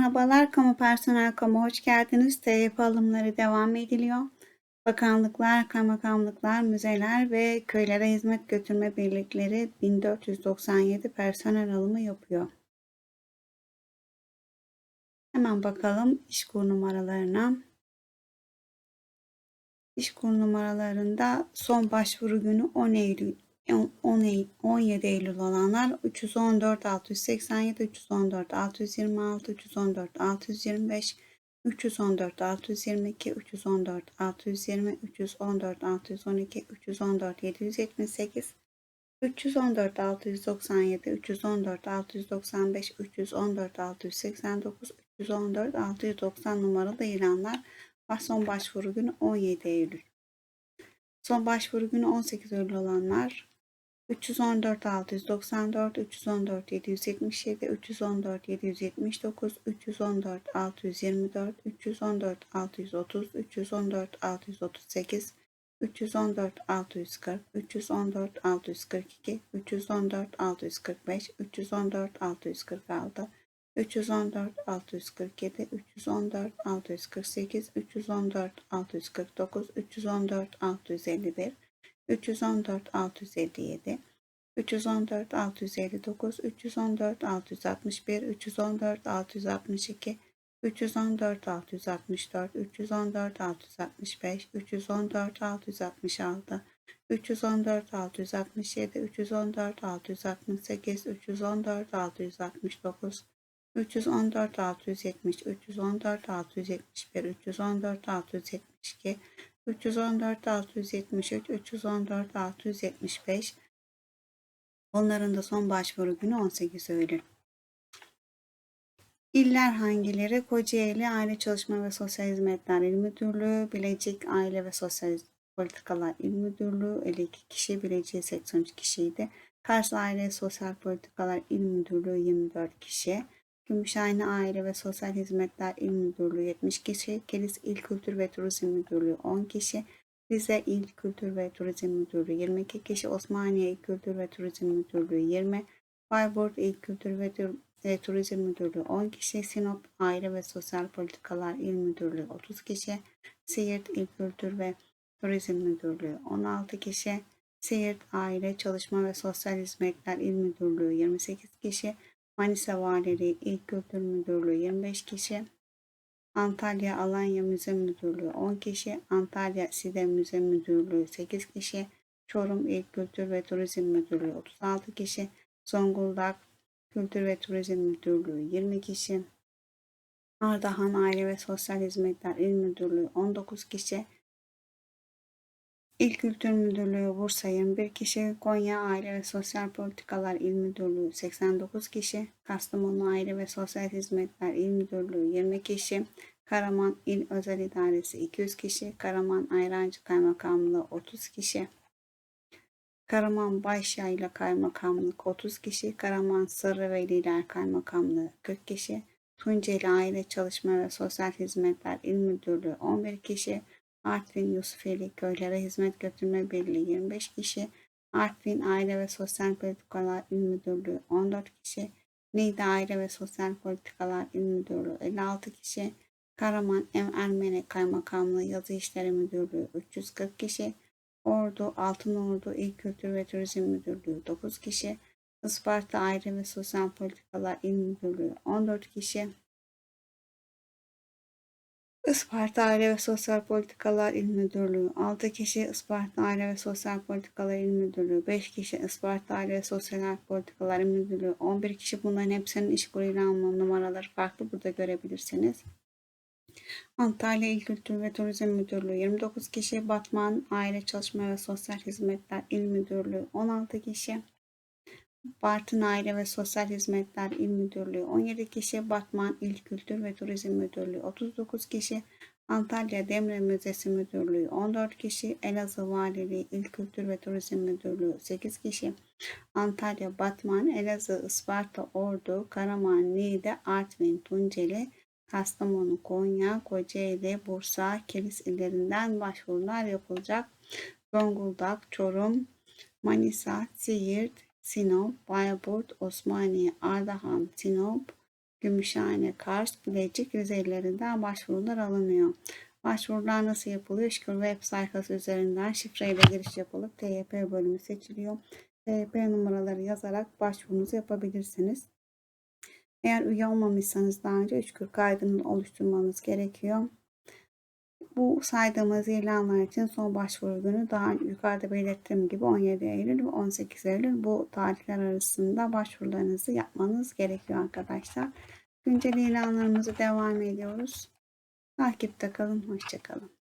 Merhabalar kamu personel kamu hoş geldiniz. TYP alımları devam ediliyor. Bakanlıklar, kaymakamlıklar, müzeler ve köylere hizmet götürme birlikleri 1497 personel alımı yapıyor. Hemen bakalım işkur numaralarına. İşkur numaralarında son başvuru günü 10 Eylül 10 Eylül, 17 Eylül olanlar 314 687 314 626 314 625 314 622 314 620 314 612 314 778 314 697 314 695 314 689 314 690 numaralı ilanlar var. Son başvuru günü 17 Eylül. Son başvuru günü 18 Eylül olanlar 314 694 314 777 314 779 314 624 314 630 314 638 314 640 314 642 314 645 314 646 314 647 314 648 314 649 314 651 314 657 314 659 314 661 314 662 314 664 314 665 314 666 314 667 314 668 314 669 314 670 314 671 314 672 314 673 314 675 Onların da son başvuru günü 18 Eylül. İller hangileri? Kocaeli Aile Çalışma ve Sosyal Hizmetler İl Müdürlüğü, Bilecik Aile ve Sosyal Politikalar İl Müdürlüğü 52 kişi, Bilecik 83 kişiydi. Kars Aile Sosyal Politikalar İl Müdürlüğü 24 kişi. Gümüşhane Aile ve Sosyal Hizmetler İl Müdürlüğü 70 kişi, Kilis İl Kültür ve Turizm Müdürlüğü 10 kişi, Rize İl Kültür ve Turizm Müdürlüğü 22 kişi, Osmaniye İl Kültür ve Turizm Müdürlüğü 20, Bayburt İl Kültür ve Turizm Müdürlüğü 10 kişi, Sinop Aile ve Sosyal Politikalar İl Müdürlüğü 30 kişi, Siirt İl Kültür ve Turizm Müdürlüğü 16 kişi, Siirt Aile Çalışma ve Sosyal Hizmetler İl Müdürlüğü 28 kişi, Manisa Valiliği İl Kültür Müdürlüğü 25 kişi, Antalya Alanya Müze Müdürlüğü 10 kişi, Antalya Side Müze Müdürlüğü 8 kişi, Çorum İl Kültür ve Turizm Müdürlüğü 36 kişi, Zonguldak Kültür ve Turizm Müdürlüğü 20 kişi, Ardahan Aile ve Sosyal Hizmetler İl Müdürlüğü 19 kişi, İl Kültür Müdürlüğü Bursa 21 kişi, Konya Aile ve Sosyal Politikalar İl Müdürlüğü 89 kişi, Kastamonu Aile ve Sosyal Hizmetler İl Müdürlüğü 20 kişi, Karaman İl Özel İdaresi 200 kişi, Karaman Ayrancı Kaymakamlığı 30 kişi, Karaman Başyayla Kaymakamlık 30 kişi, Karaman Sırrıveliler Kaymakamlığı 40 kişi, Tunceli Aile Çalışma ve Sosyal Hizmetler İl Müdürlüğü 11 kişi, Artvin Yusufeli Köylere Hizmet Götürme Birliği 25 kişi, Artvin Aile ve Sosyal Politikalar İl Müdürlüğü 14 kişi, Niğde Aile ve Sosyal Politikalar İl Müdürlüğü 56 kişi, Karaman Ev Ermeni Kaymakamlığı Yazı İşleri Müdürlüğü 340 kişi, Ordu Altınordu İl Kültür ve Turizm Müdürlüğü 9 kişi, Isparta Aile ve Sosyal Politikalar İl Müdürlüğü 14 kişi, Isparta Aile ve Sosyal Politikalar İl Müdürlüğü 6 kişi Isparta Aile ve Sosyal Politikalar İl Müdürlüğü 5 kişi Isparta Aile ve Sosyal Politikalar İl Müdürlüğü 11 kişi bunların hepsinin iş kuruyla alma numaraları farklı burada görebilirsiniz. Antalya İl Kültür ve Turizm Müdürlüğü 29 kişi, Batman Aile Çalışma ve Sosyal Hizmetler İl Müdürlüğü 16 kişi, Bartın Aile ve Sosyal Hizmetler İl Müdürlüğü 17 kişi, Batman İl Kültür ve Turizm Müdürlüğü 39 kişi, Antalya Demre Müzesi Müdürlüğü 14 kişi, Elazığ Valiliği İl Kültür ve Turizm Müdürlüğü 8 kişi, Antalya, Batman, Elazığ, Isparta, Ordu, Karaman, Niğde, Artvin, Tunceli, Kastamonu, Konya, Kocaeli, Bursa, Kilis illerinden başvurular yapılacak. Zonguldak, Çorum, Manisa, Siirt, Sinop, Bayburt, Osmaniye, Ardahan, Sinop, Gümüşhane, Kars, Bilecik, Rize illerinden başvurular alınıyor. Başvurular nasıl yapılıyor? İşkur web sayfası üzerinden şifreyle giriş yapılıp TYP bölümü seçiliyor. TYP numaraları yazarak başvurunuzu yapabilirsiniz. Eğer üye olmamışsanız daha önce Üçkür kaydını oluşturmanız gerekiyor. Bu saydığımız ilanlar için son başvuru günü daha yukarıda belirttiğim gibi 17 Eylül ve 18 Eylül bu tarihler arasında başvurularınızı yapmanız gerekiyor arkadaşlar. Güncel ilanlarımızı devam ediyoruz. Takipte kalın, hoşçakalın.